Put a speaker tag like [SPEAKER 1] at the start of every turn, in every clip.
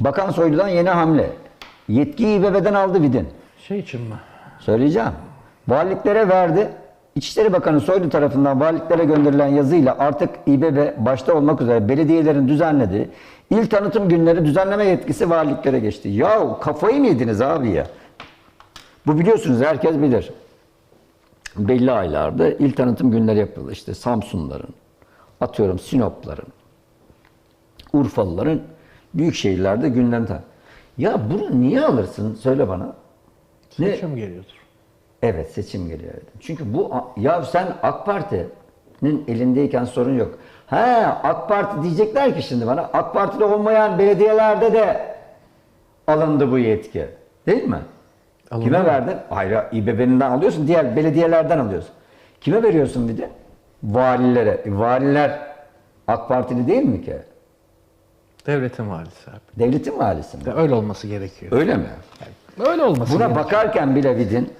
[SPEAKER 1] Bakan Soylu'dan yeni hamle. Yetkiyi İBB'den aldı Vidin.
[SPEAKER 2] Şey için mi?
[SPEAKER 1] Söyleyeceğim. Valiliklere verdi. İçişleri Bakanı Soylu tarafından valiliklere gönderilen yazıyla artık İBB başta olmak üzere belediyelerin düzenlediği il tanıtım günleri düzenleme yetkisi valiliklere geçti. Ya kafayı mı yediniz abi ya? Bu biliyorsunuz herkes bilir. Belli aylarda il tanıtım günleri yapılır. İşte Samsunların, atıyorum Sinopların, Urfalıların büyük şehirlerde ta- Ya bunu niye alırsın? Söyle bana. Ne?
[SPEAKER 2] Seçim geliyordur.
[SPEAKER 1] Evet seçim geliyor. Çünkü bu ya sen AK Parti'nin elindeyken sorun yok. He AK Parti diyecekler ki şimdi bana AK Partili olmayan belediyelerde de alındı bu yetki. Değil mi?
[SPEAKER 2] Alındı
[SPEAKER 1] Kime
[SPEAKER 2] mı?
[SPEAKER 1] verdin? Hayır İBB'ninden alıyorsun. Diğer belediyelerden alıyorsun. Kime veriyorsun bir de? Valilere. E, valiler AK Partili değil mi ki?
[SPEAKER 2] Devletin valisi abi.
[SPEAKER 1] Devletin valisi mi?
[SPEAKER 2] De öyle olması gerekiyor.
[SPEAKER 1] Öyle mi?
[SPEAKER 2] Öyle olması
[SPEAKER 1] Buna
[SPEAKER 2] gerekiyor.
[SPEAKER 1] bakarken bile Vidin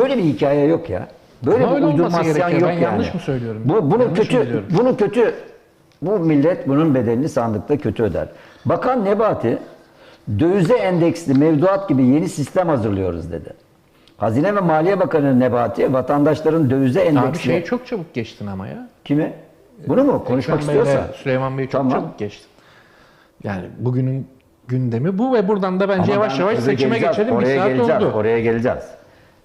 [SPEAKER 1] böyle bir hikaye yok ya. Böyle
[SPEAKER 2] Ama
[SPEAKER 1] bir uydurmasyon yok
[SPEAKER 2] Ben
[SPEAKER 1] yani.
[SPEAKER 2] yanlış mı söylüyorum?
[SPEAKER 1] Bu, bunu
[SPEAKER 2] Yanlış
[SPEAKER 1] kötü, bunu kötü, bu millet bunun bedelini sandıkta kötü öder. Bakan Nebati, dövize endeksli mevduat gibi yeni sistem hazırlıyoruz dedi. Hazine ve Maliye Bakanı Nebati, vatandaşların dövize
[SPEAKER 2] Abi
[SPEAKER 1] endeksli...
[SPEAKER 2] şeyi çok çabuk geçtin ama ya.
[SPEAKER 1] Kimi? Bunu mu? Konuşmak
[SPEAKER 2] Ekrem Bey'le
[SPEAKER 1] istiyorsa.
[SPEAKER 2] Süleyman Bey'i çok
[SPEAKER 1] Tamam.
[SPEAKER 2] çabuk geçtin. Yani bugünün gündemi bu ve buradan da bence
[SPEAKER 1] Ama
[SPEAKER 2] yavaş yavaş seçime geçelim. Bir
[SPEAKER 1] Oraya
[SPEAKER 2] saat
[SPEAKER 1] geleceğiz,
[SPEAKER 2] oldu.
[SPEAKER 1] oraya geleceğiz.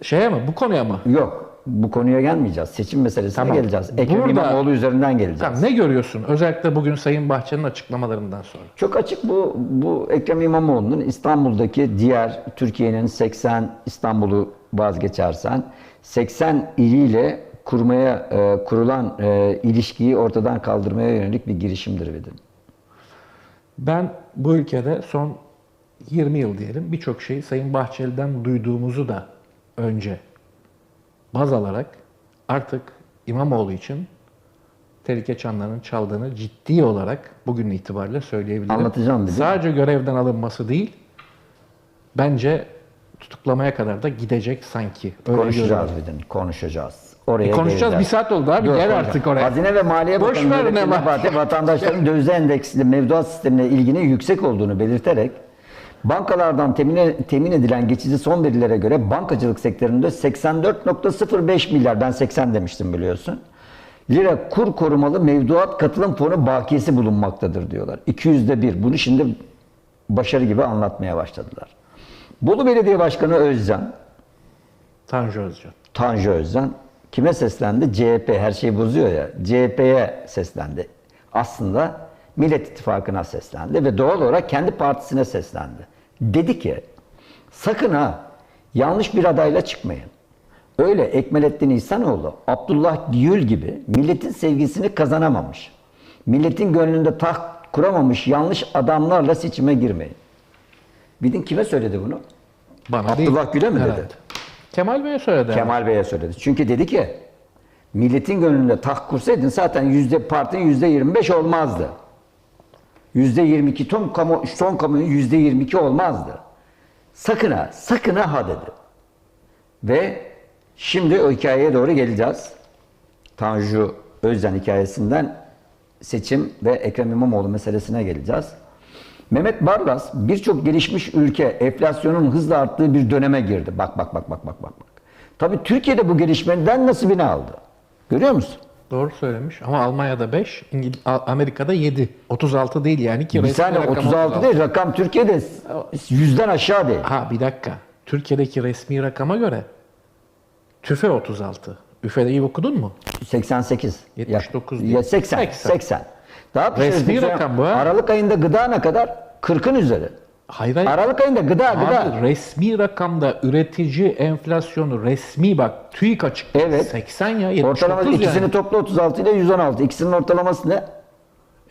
[SPEAKER 2] Şeye mi? Bu konuya mı?
[SPEAKER 1] Yok, bu konuya gelmeyeceğiz. Seçim meselesine
[SPEAKER 2] Tamam.
[SPEAKER 1] geleceğiz. Ekrem
[SPEAKER 2] Burada-
[SPEAKER 1] İmamoğlu üzerinden geleceğiz.
[SPEAKER 2] Tamam, ne görüyorsun? Özellikle bugün Sayın Bahçeli'nin açıklamalarından sonra.
[SPEAKER 1] Çok açık bu bu Ekrem İmamoğlu'nun İstanbul'daki diğer Türkiye'nin 80 İstanbul'u vazgeçersen 80 iliyle kurmaya e, kurulan e, ilişkiyi ortadan kaldırmaya yönelik bir girişimdir dedim.
[SPEAKER 2] Ben bu ülkede son 20 yıl diyelim birçok şeyi Sayın Bahçeli'den duyduğumuzu da önce baz alarak artık İmamoğlu için tehlike çanlarının çaldığını ciddi olarak bugün itibariyle söyleyebilirim.
[SPEAKER 1] Anlatacağım bir de.
[SPEAKER 2] Sadece görevden alınması değil, bence tutuklamaya kadar da gidecek sanki. Öyle
[SPEAKER 1] konuşacağız
[SPEAKER 2] görüyorum.
[SPEAKER 1] dedim. Konuşacağız. Oraya
[SPEAKER 2] E konuşacağız.
[SPEAKER 1] geleceğiz.
[SPEAKER 2] Bir saat oldu abi.
[SPEAKER 1] Dur,
[SPEAKER 2] Gel artık oraya.
[SPEAKER 1] Hazine ve Maliye
[SPEAKER 2] Boş
[SPEAKER 1] Bakanı
[SPEAKER 2] ne var?
[SPEAKER 1] Vatandaşların dövize endeksli mevduat sistemine ilginin yüksek olduğunu belirterek bankalardan temin, temin edilen geçici son verilere göre bankacılık sektöründe 84.05 milyar ben 80 demiştim biliyorsun. Lira kur korumalı mevduat katılım fonu bakiyesi bulunmaktadır diyorlar. 200'de bir. Bunu şimdi başarı gibi anlatmaya başladılar. Bolu Belediye Başkanı Özcan
[SPEAKER 2] Tanju Özcan.
[SPEAKER 1] Tanju Özcan kime seslendi? CHP her şeyi bozuyor ya. CHP'ye seslendi. Aslında Millet İttifakı'na seslendi ve doğal olarak kendi partisine seslendi. Dedi ki sakın ha yanlış bir adayla çıkmayın. Öyle Ekmelettin İhsanoğlu, Abdullah Gül gibi milletin sevgisini kazanamamış. Milletin gönlünde taht kuramamış yanlış adamlarla seçime girmeyin. Bilin kime söyledi bunu?
[SPEAKER 2] Bana
[SPEAKER 1] Abdullah Gül'e mi dedi?
[SPEAKER 2] Herhalde. Kemal Bey'e söyledi.
[SPEAKER 1] Kemal Bey'e söyledi. Çünkü dedi ki milletin gönlünde taht kursaydın zaten yüzde partinin yüzde 25 olmazdı. Yüzde 22 ton kamu, son kamunun yüzde 22 olmazdı. Sakın ha, sakın ha dedi. Ve şimdi o hikayeye doğru geleceğiz. Tanju Özden hikayesinden seçim ve Ekrem İmamoğlu meselesine geleceğiz. Mehmet Barlas birçok gelişmiş ülke enflasyonun hızla arttığı bir döneme girdi. Bak bak bak bak bak bak. bak. Tabii Türkiye'de bu gelişmeden nasibini aldı. Görüyor musun?
[SPEAKER 2] Doğru söylemiş ama Almanya'da 5, İngil Amerika'da 7. 36 değil yani ki
[SPEAKER 1] Bir saniye
[SPEAKER 2] rakam
[SPEAKER 1] 36 değil rakam Türkiye'de yüzden aşağı değil.
[SPEAKER 2] Ha bir dakika. Türkiye'deki resmi rakama göre TÜFE 36. Üfe'yi okudun mu?
[SPEAKER 1] 88.
[SPEAKER 2] 79
[SPEAKER 1] ya,
[SPEAKER 2] değil.
[SPEAKER 1] ya 80,
[SPEAKER 2] 80.
[SPEAKER 1] 80. Bir şey
[SPEAKER 2] Resmi rakam bu ha.
[SPEAKER 1] Aralık ayında gıda ne kadar? 40'ın üzeri.
[SPEAKER 2] Hayır hayır.
[SPEAKER 1] Aralık ayında gıda gıda.
[SPEAKER 2] Abi resmi rakamda üretici enflasyonu resmi bak TÜİK açık.
[SPEAKER 1] Evet.
[SPEAKER 2] 80 ya 79
[SPEAKER 1] Ortalama
[SPEAKER 2] yani.
[SPEAKER 1] ikisini topla 36 ile 116. İkisinin ortalaması ne?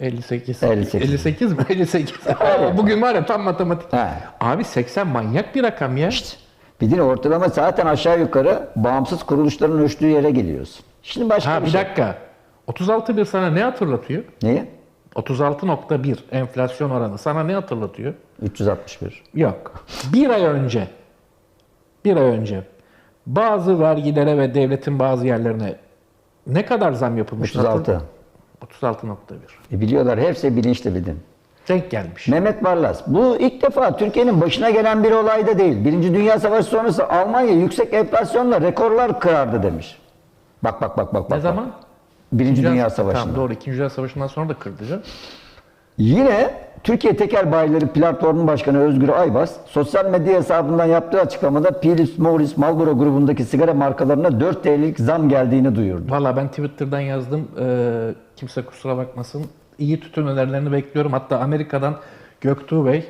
[SPEAKER 2] 58.
[SPEAKER 1] 58.
[SPEAKER 2] 58 mi? 58. Aa, Bugün var ya tam matematik.
[SPEAKER 1] He.
[SPEAKER 2] Abi 80 manyak bir rakam ya.
[SPEAKER 1] Bir din ortalama zaten aşağı yukarı bağımsız kuruluşların ölçtüğü yere geliyorsun. Şimdi başka
[SPEAKER 2] Ha
[SPEAKER 1] bir
[SPEAKER 2] bir
[SPEAKER 1] şey.
[SPEAKER 2] dakika. 36 bir sana ne hatırlatıyor?
[SPEAKER 1] Neyi?
[SPEAKER 2] 36.1 enflasyon oranı sana ne hatırlatıyor?
[SPEAKER 1] 361.
[SPEAKER 2] Yok. Bir ay önce bir ay önce bazı vergilere ve devletin bazı yerlerine ne kadar zam yapılmış?
[SPEAKER 1] 36.
[SPEAKER 2] 36.1.
[SPEAKER 1] E biliyorlar hepsi bilinçli bilin.
[SPEAKER 2] Denk gelmiş.
[SPEAKER 1] Mehmet Barlas. Bu ilk defa Türkiye'nin başına gelen bir olay da değil. Birinci Dünya Savaşı sonrası Almanya yüksek enflasyonla rekorlar kırardı demiş. Bak bak bak bak. bak.
[SPEAKER 2] ne
[SPEAKER 1] bak.
[SPEAKER 2] zaman?
[SPEAKER 1] Birinci Dünya Savaşı'nda.
[SPEAKER 2] Tamam doğru. İkinci Dünya Savaşı'ndan sonra da kırdı canım.
[SPEAKER 1] Yine Türkiye Tekel Bayileri Platformu Başkanı Özgür Aybas sosyal medya hesabından yaptığı açıklamada Philips Morris Marlboro grubundaki sigara markalarına 4 TL'lik zam geldiğini duyurdu.
[SPEAKER 2] Valla ben Twitter'dan yazdım. Ee, kimse kusura bakmasın. İyi tütün önerilerini bekliyorum. Hatta Amerika'dan Göktuğ Bey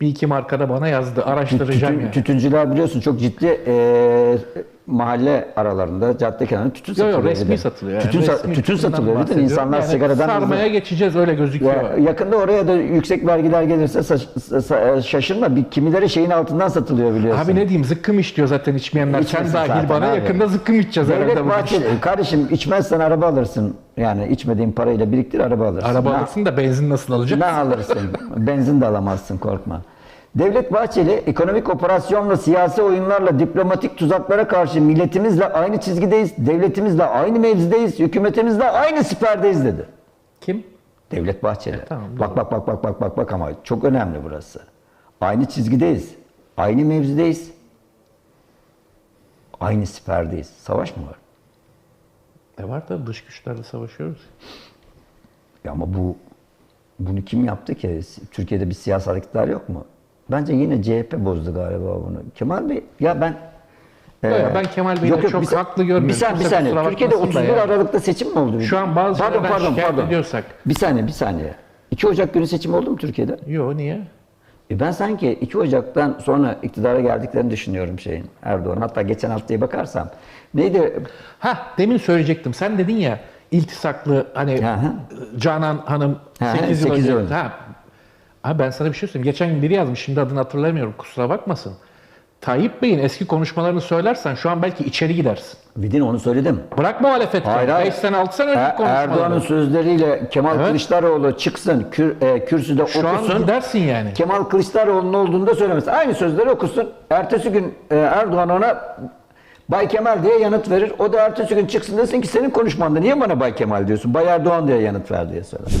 [SPEAKER 2] bir iki markada bana yazdı. Araştıracağım
[SPEAKER 1] Tütün-
[SPEAKER 2] yani.
[SPEAKER 1] Tütüncüler biliyorsun çok ciddi e, mahalle aralarında cadde kenarında tütün
[SPEAKER 2] Yok yok
[SPEAKER 1] satılıyor.
[SPEAKER 2] resmi
[SPEAKER 1] bir de.
[SPEAKER 2] satılıyor.
[SPEAKER 1] Tütün,
[SPEAKER 2] yani.
[SPEAKER 1] sa-
[SPEAKER 2] Resmi
[SPEAKER 1] tütün satılıyor. Bütün
[SPEAKER 2] bahsediyorum.
[SPEAKER 1] insanlar
[SPEAKER 2] Yani
[SPEAKER 1] sigaradan
[SPEAKER 2] Sarmaya geçeceğiz öyle gözüküyor.
[SPEAKER 1] Ya, yakında oraya da yüksek vergiler gelirse sa- şaşırma. Bir kimileri şeyin altından satılıyor biliyorsun.
[SPEAKER 2] Abi ne diyeyim zıkkım iç diyor zaten içmeyenler.
[SPEAKER 1] İçmesin
[SPEAKER 2] Sen dahil bana
[SPEAKER 1] abi.
[SPEAKER 2] yakında zıkkım içeceğiz herhalde.
[SPEAKER 1] Devlet
[SPEAKER 2] bugün.
[SPEAKER 1] Bahçeli, kardeşim içmezsen araba alırsın. Yani içmediğin parayla biriktir araba alırsın.
[SPEAKER 2] Araba
[SPEAKER 1] Ne-
[SPEAKER 2] alırsın da benzin nasıl alacak?
[SPEAKER 1] Ne alırsın? Benzin de alamazsın korkma. Devlet Bahçeli ekonomik operasyonla, siyasi oyunlarla, diplomatik tuzaklara karşı milletimizle aynı çizgideyiz, devletimizle aynı mevzideyiz, hükümetimizle aynı siperdeyiz dedi.
[SPEAKER 2] Kim?
[SPEAKER 1] Devlet Bahçeli.
[SPEAKER 2] tamam,
[SPEAKER 1] bak bak bak bak bak bak bak ama çok önemli burası. Aynı çizgideyiz. Aynı mevzideyiz. Aynı siperdeyiz. Savaş mı var?
[SPEAKER 2] E var da dış güçlerle savaşıyoruz.
[SPEAKER 1] Ya ama bu bunu kim yaptı ki? Türkiye'de bir siyasal iktidar yok mu? Bence yine CHP bozdu galiba bunu. Kemal Bey ya ben
[SPEAKER 2] Yok, yok, ben Kemal Bey'i çok
[SPEAKER 1] sa-
[SPEAKER 2] haklı görmüyorum.
[SPEAKER 1] Bir saniye, bir saniye. Türkiye'de
[SPEAKER 2] bakmasın da
[SPEAKER 1] 31
[SPEAKER 2] yani.
[SPEAKER 1] Aralık'ta seçim mi oldu?
[SPEAKER 2] Şu an bazı
[SPEAKER 1] pardon, pardon,
[SPEAKER 2] şikayet
[SPEAKER 1] pardon.
[SPEAKER 2] ediyorsak.
[SPEAKER 1] Bir saniye, bir saniye. 2 Ocak günü seçim oldu mu Türkiye'de?
[SPEAKER 2] Yo niye?
[SPEAKER 1] E ben sanki 2 Ocak'tan sonra iktidara geldiklerini düşünüyorum şeyin Erdoğan. Hatta geçen haftaya bakarsam. Neydi?
[SPEAKER 2] Ha demin söyleyecektim. Sen dedin ya iltisaklı hani
[SPEAKER 1] hı.
[SPEAKER 2] Canan Hanım
[SPEAKER 1] hı,
[SPEAKER 2] 8 yıl önce.
[SPEAKER 1] önce.
[SPEAKER 2] Ha. Ben sana bir şey söyleyeyim. Geçen gün biri yazmış. Şimdi adını hatırlamıyorum. Kusura bakmasın. Tayyip Bey'in eski konuşmalarını söylersen şu an belki içeri gidersin.
[SPEAKER 1] Vidin onu söyledim.
[SPEAKER 2] Bırak muhalefet.
[SPEAKER 1] Hayır, hayır.
[SPEAKER 2] 5 sene 6 sene önceki
[SPEAKER 1] Er-
[SPEAKER 2] konuşmaları.
[SPEAKER 1] Erdoğan'ın sözleriyle Kemal
[SPEAKER 2] Evet.
[SPEAKER 1] Kılıçdaroğlu çıksın, kür, e, kürsüde
[SPEAKER 2] şu an
[SPEAKER 1] okusun.
[SPEAKER 2] gidersin yani.
[SPEAKER 1] Kemal Kılıçdaroğlu'nun olduğunu da söylemez. Aynı sözleri okusun. Ertesi gün e, Erdoğan ona Bay Kemal diye yanıt verir. O da ertesi gün çıksın desin ki senin konuşmanda niye bana Bay Kemal diyorsun? Bay Erdoğan diye yanıt ver diye söyler.